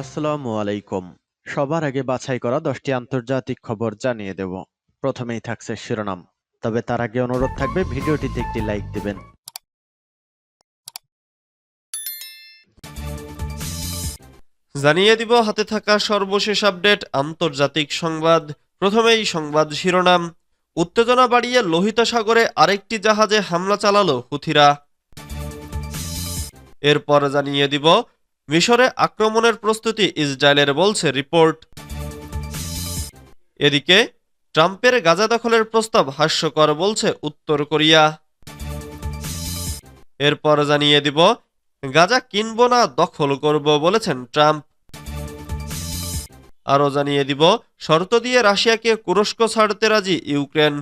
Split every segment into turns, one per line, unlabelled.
আসসালামু আলাইকুম। সবার আগে বাছাই করা দশটি আন্তর্জাতিক খবর জানিয়ে দেব। প্রথমেই থাকছে শিরোনাম। তবে তার আগে অনুরোধ থাকবে, ভিডিওটিতে একটি লাইক দিবেন।
জানিয়ে দিব, হাতে থাকা সর্বশেষ আপডেট, আন্তর্জাতিক সংবাদ। প্রথমেই সংবাদ শিরোনাম। উত্তেজনা বাড়িয়ে লোহিত সাগরে আরেকটি জাহাজে হামলা চালালো হুথিরা। এরপর জানিয়ে দিব মিশরে আক্রমণের প্রস্তুতি ইসরায়েলের বলছে রিপোর্ট। এদিকে, ট্রাম্পের গাজা দখলের প্রস্তাব হাস্যকর বলছে উত্তর কোরিয়া। এরপর জানিয়ে দিব, গাজা কিনব না, দখল করব বলেছেন ট্রাম্প। আরও জানিয়ে দিব, শর্ত দিয়ে রাশিয়াকে কুরস্ক ছাড়তে রাজি ইউক্রেন।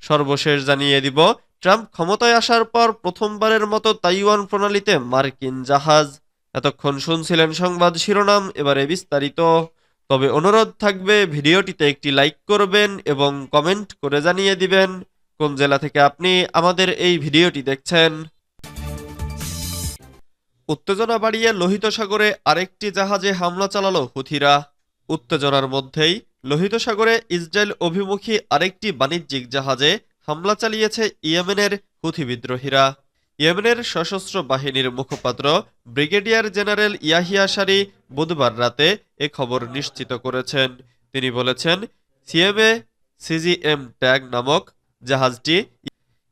সর্বশেষ জানিয়ে দিব ট্রাম্প ক্ষমতায় আসার পর প্রথমবারের মতো তাইওয়ান প্রণালীতে মার্কিন জাহাজ। এতক্ষণ শুনছিলেন সংবাদ শিরোনাম, এবারে বিস্তারিত। তবে অনুরোধ থাকবে, ভিডিওটিতে একটি লাইক করবেন এবং কমেন্ট করে জানিয়ে দিবেন কোন জেলা থেকে আপনি আমাদের এই ভিডিওটি দেখছেন। উত্তেজনা বাড়িয়ে লোহিত সাগরে আরেকটি জাহাজে হামলা চালালো হুথিরা। উত্তেজনার মধ্যেই লোহিত সাগরে ইসরায়েল অভিমুখী আরেকটি বাণিজ্যিক জাহাজে হামলা চালিয়েছে ইয়েমেনের হুথি বিদ্রোহীরা। ইয়েমেনের সশস্ত্র বাহিনীর মুখপাত্র ব্রিগেডিয়ার জেনারেল ইয়াহিয়া সারি বুধবার রাতে এ খবর নিশ্চিত করেছেন। তিনি বলেছেন, সিএমএ সিজিএম ট্যাগ নামক জাহাজটি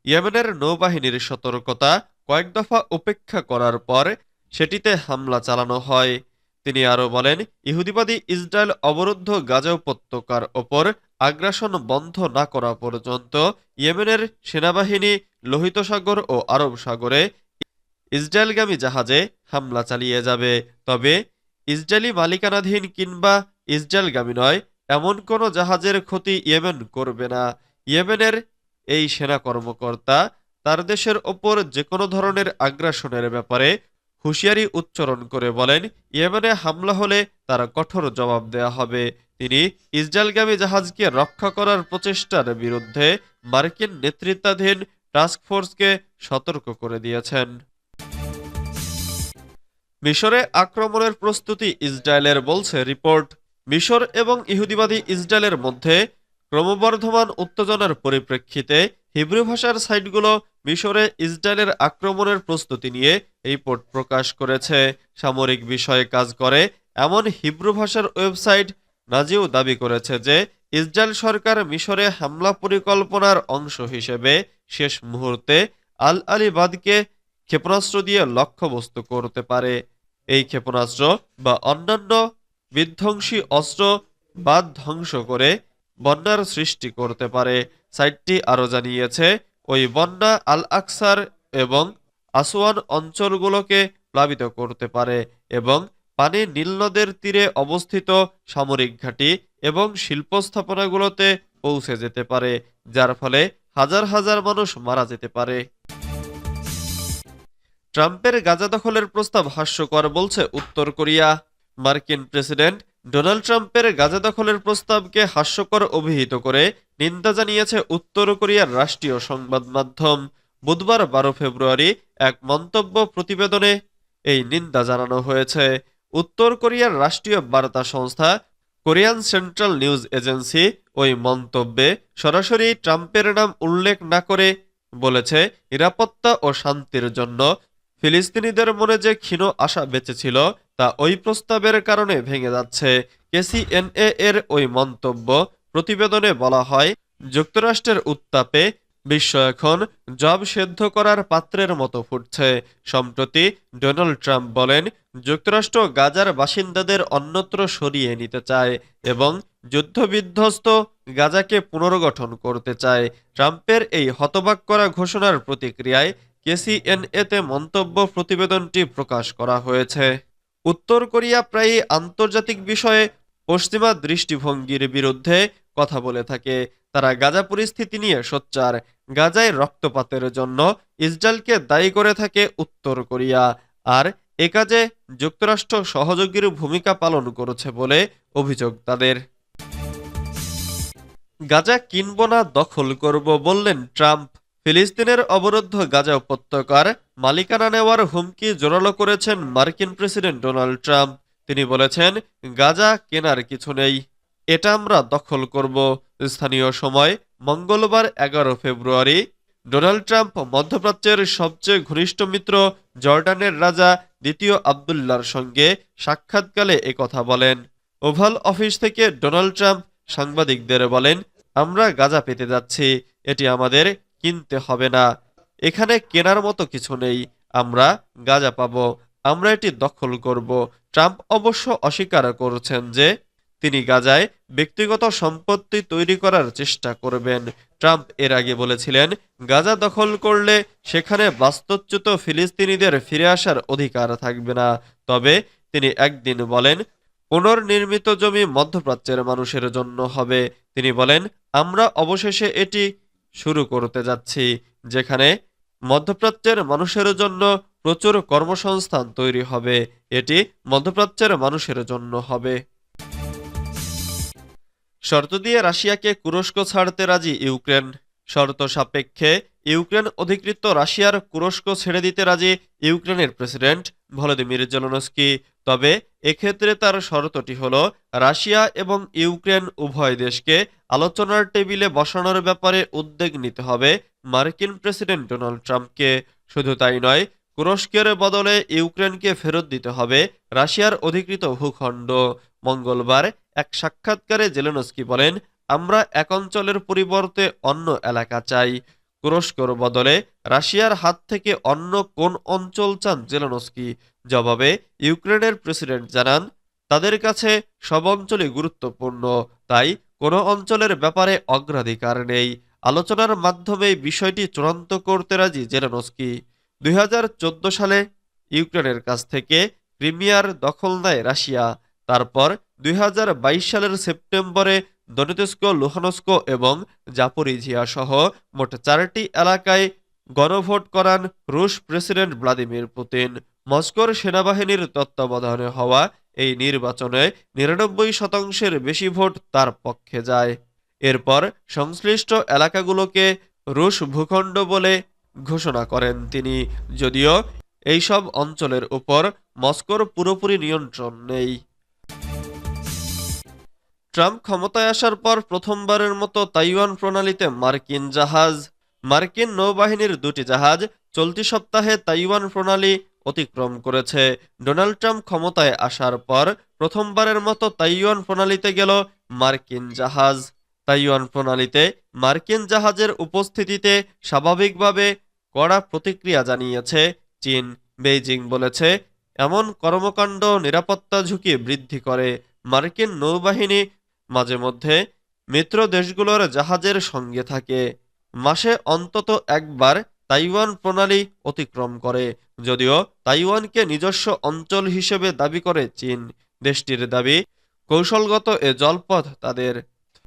ইয়েমেনের নৌবাহিনীর সতর্কতা কয়েক দফা উপেক্ষা করার পর সেটিতে হামলা চালানো হয়। তিনি আরও বলেন, ইহুদিবাদী ইসরায়েল অবরুদ্ধ গাজা উপত্যকার ওপর আগ্রাসন বন্ধ না করা পর্যন্ত ইয়েমেনের সেনাবাহিনী লোহিত সাগর ও আরব সাগরে ইসরায়েলগামী জাহাজে হামলা চালিয়ে যাবে। তবে ইসরায়েলি মালিকানাধীন কিংবা ইসরায়েলগামী নয়, এমন কোনো জাহাজের ক্ষতি ইয়েমেন করবে না। ইয়েমেনের এই সেনা কর্মকর্তা তার দেশের ওপর যে কোনো ধরনের আগ্রাসনের ব্যাপারে হুঁশিয়ারি উচ্চারণ করে বলেন, ইয়েমেনে হামলা হলে তার কঠোর জবাব দেয়া হবে। তিনি ইসরায়েলগামী জাহাজকে রক্ষা করার প্রচেষ্টার বিরুদ্ধে মার্কিন নেতৃত্বাধীন টাস্কফোর্সকে সতর্ক করে দিয়েছেন। মিশরে আক্রমণের প্রস্তুতি ইসরায়েলের বলছে রিপোর্ট। মিশর এবং ইহুদিবাদী ইসরায়েলের মধ্যে ক্রমবর্ধমান উত্তেজনার পরিপ্রেক্ষিতে হিব্রু ভাষার সাইটগুলো মিশরে ইসরায়েলের আক্রমণের প্রস্তুতি নিয়ে রিপোর্ট প্রকাশ করেছে। সামরিক বিষয়ে কাজ করে এমন হিব্রু ভাষার ওয়েবসাইট নাজিও দাবি করেছে যে, ইসরায়েল সরকার মিশরে হামলা পরিকল্পনার অংশ হিসেবে শেষ মুহূর্তে আল আলিবাদকে ক্ষেপণাস্ত্র দিয়ে লক্ষ্যবস্তু করতে পারে। এই ক্ষেপণাস্ত্র বা অন্যান্য বিধ্বংসী অস্ত্র বাদ ধ্বংস করে বন্যার সৃষ্টি করতে পারে। সাইটটি আরও জানিয়েছে ওই বন্যা আল আকসার এবং আসওয়ান অঞ্চলগুলোকে প্লাবিত করতে পারে এবং পানি নীলনদের তীরে অবস্থিত সামরিক ঘাঁটি এবং শিল্প স্থাপনাগুলোতে পৌঁছে যেতে পারে, যার ফলে হাজার হাজার মানুষ মারা যেতে পারে। ট্রাম্পের গাজা দখলের প্রস্তাব হাস্যকর বলছে উত্তর কোরিয়া। মার্কিন প্রেসিডেন্ট ডোনাল্ড ট্রাম্পের গাজা দখলের প্রস্তাবকে হাস্যকর অভিহিত করে নিন্দা জানিয়েছে উত্তর কোরিয়ার রাষ্ট্রীয় সংবাদ মাধ্যম। বুধবার বারো ফেব্রুয়ারি এক মন্তব্য প্রতিবেদনে এই নিন্দা জানানো হয়েছে। উত্তর কোরিয়ার রাষ্ট্রীয় বার্তা সংস্থা কোরিয়ান সেন্ট্রাল নিউজ এজেন্সি ওই মন্তব্যে সরাসরি ট্রাম্পের নাম উল্লেখ না করে বলেছে, নিরাপত্তা ও শান্তির জন্য ফিলিস্তিনিদের মনে যে ক্ষীণ আশা বেঁচেছিল তা ওই প্রস্তাবের কারণে ভেঙে যাচ্ছে। কেসিএনএ এর ওই মন্তব্য প্রতিবেদনে বলা হয়, যুক্তরাষ্ট্রের উত্তাপে বিশ্ব এখন জব সেদ্ধ করার পাত্রের মতো ফুটছে। সম্প্রতি ডোনাল্ড ট্রাম্প বলেন, যুক্তরাষ্ট্র গাজার বাসিন্দাদের অন্যত্র সরিয়ে নিতে চায় এবং যুদ্ধবিধ্বস্ত গাজাকে পুনর্গঠন করতে চায়। ট্রাম্পের এই হতবাক করা ঘোষণার প্রতিক্রিয়ায় কেসিএনএতে মন্তব্য প্রতিবেদনটি প্রকাশ করা হয়েছে। উত্তর কোরিয়া প্রায়ই আন্তর্জাতিক বিষয়ে পশ্চিমা দৃষ্টিভঙ্গির বিরুদ্ধে কথা বলে থাকে। তারা গাজা পরিস্থিতি নিয়ে সোচ্চার। গাজায় রক্তপাতের জন্য ইসরায়েলকে দায়ী করে থাকে উত্তর কোরিয়া। আর এ কাজে যুক্তরাষ্ট্র সহযোগীর ভূমিকা পালন করেছে বলে অভিযোগ তাদের। গাজা কিনব না, দখল করব বললেন ট্রাম্প। ফিলিস্তিনের অবরুদ্ধ গাজা উপত্যকার মালিকানা নেওয়ার হুমকি জোরালো করেছেন মার্কিন প্রেসিডেন্ট ডোনাল্ড ট্রাম্প। তিনি বলেছেন, গাজা কেনার কিছু নেই, এটা আমরা দখল করব। স্থানীয় সময় মঙ্গলবার এগারো ফেব্রুয়ারি, ডোনাল্ড ট্রাম্প মধ্যপ্রাচ্যের সবচেয়ে ঘনিষ্ঠ মিত্র জর্ডানের রাজা দ্বিতীয় আবদুল্লার সঙ্গে সাক্ষাৎকালে কথা বলেন। ওভাল অফিস থেকে ডোনাল্ড ট্রাম্প সাংবাদিকদের বলেন, আমরা গাজা পেতে যাচ্ছি, এটি আমাদের কিনতে হবে না। এখানে কেনার মতো কিছু নেই। আমরা গাজা পাবো। আমরা এটি দখল করব। ট্রাম্প অবশ্য অস্বীকার করেছেন যে তিনি গাজায় ব্যক্তিগত সম্পত্তি তৈরি করার চেষ্টা করবেন। ট্রাম্প এর আগে বলেছিলেন, গাজা দখল করলে সেখানে বাস্তুচ্যুত ফিলিস্তিনিদের ফিরে আসার অধিকার থাকবে না। তবে তিনি একদিন বলেন, পুনর্নির্মিত জমি মধ্যপ্রাচ্যের মানুষের জন্য হবে। তিনি বলেন, আমরা অবশেষে এটি শুরু করতে যাচ্ছি, যেখানে মধ্যপ্রাচ্যের মানুষের জন্য প্রচুর কর্মসংস্থান তৈরি হবে। এটি মধ্যপ্রাচ্যের মানুষের জন্য হবে। শর্ত দিয়ে রাশিয়াকে কুরস্ক ছাড়তে রাজি ইউক্রেন। শর্ত সাপেক্ষে ইউক্রেন অধিকৃত রাশিয়ার কুরস্ক ছেড়ে দিতে রাজি ইউক্রেনের প্রেসিডেন্ট ভলোদিমির জেলনস্কি। তবে এক্ষেত্রে তার শর্তটি হল, রাশিয়া এবং ইউক্রেন উভয় দেশকে আলোচনার টেবিলে বসানোর ব্যাপারে উদ্যোগ নিতে হবে মার্কিন প্রেসিডেন্ট ডোনাল্ড ট্রাম্পকে। শুধু তাই নয় তুরস্কের বদলে ইউক্রেনকে ফেরত দিতে হবে রাশিয়ার অধিকৃত ভূখণ্ড। মঙ্গলবার এক সাক্ষাৎকারে জেলেনস্কি বলেন, আমরা এক অঞ্চলের পরিবর্তে অন্য এলাকা চাই। তুরস্কর বদলে রাশিয়ার হাত থেকে অন্য কোন অঞ্চল চান জেলেনস্কি? জবাবে ইউক্রেনের প্রেসিডেন্ট জানান, তাদের কাছে সব অঞ্চলই গুরুত্বপূর্ণ, তাই কোনো অঞ্চলের ব্যাপারে অগ্রাধিকার নেই। আলোচনার মাধ্যমে বিষয়টি চূড়ান্ত করতে রাজি জেলেনস্কি। দুই সালে ইউক্রেনের কাছ থেকে ক্রিমিয়ার দখল নেয় রাশিয়া। তারপর দুই হাজার বাইশ সালের সেপ্টেম্বরে দনেতস্ক, লুহানস্ক এবং জাপোরিঝিয়া সহ মোট চারটি এলাকায় গণভোট করান রুশ প্রেসিডেন্ট ভ্লাদিমির পুতিন। মস্কোর সেনাবাহিনীর তত্ত্বাবধানে হওয়া এই নির্বাচনে নিরানব্বই শতাংশের বেশি ভোট তার পক্ষে যায়। এরপর সংশ্লিষ্ট এলাকাগুলোকে রুশ ভূখণ্ড বলে ঘোষণা করেন তিনি। যদিও এইসব অঞ্চলের উপর মস্কোর পুরোপুরি নিয়ন্ত্রণ নেই। ট্রাম্প ক্ষমতায় আসার পর প্রথমবারের মতো তাইওয়ান প্রণালীতে মার্কিন জাহাজ মার্কিন নৌবাহিনীর দুটি জাহাজ চলতি সপ্তাহে তাইওয়ান প্রণালী অতিক্রম করেছে। ডোনাল্ড ট্রাম্প ক্ষমতায় আসার পর প্রথমবারের মতো তাইওয়ান প্রণালীতে গেল মার্কিন জাহাজ। তাইওয়ান প্রণালীতে মার্কিন জাহাজের উপস্থিতিতে স্বাভাবিকভাবে কড়া প্রতিক্রিয়া জানিয়েছে চীন। বেইজিং বলেছে, এমন কর্মকাণ্ড নিরাপত্তা ঝুঁকি বৃদ্ধি করে। মার্কিন নৌবাহিনী মাঝে মধ্যে মিত্র দেশগুলোর জাহাজের সঙ্গে থাকে। মাসে অন্তত একবার তাইওয়ান প্রণালী অতিক্রম করে, যদিও তাইওয়ানকে নিজস্ব অঞ্চল হিসেবে দাবি করে চীন। দেশটির দাবি, কৌশলগত এ জলপথ তাদের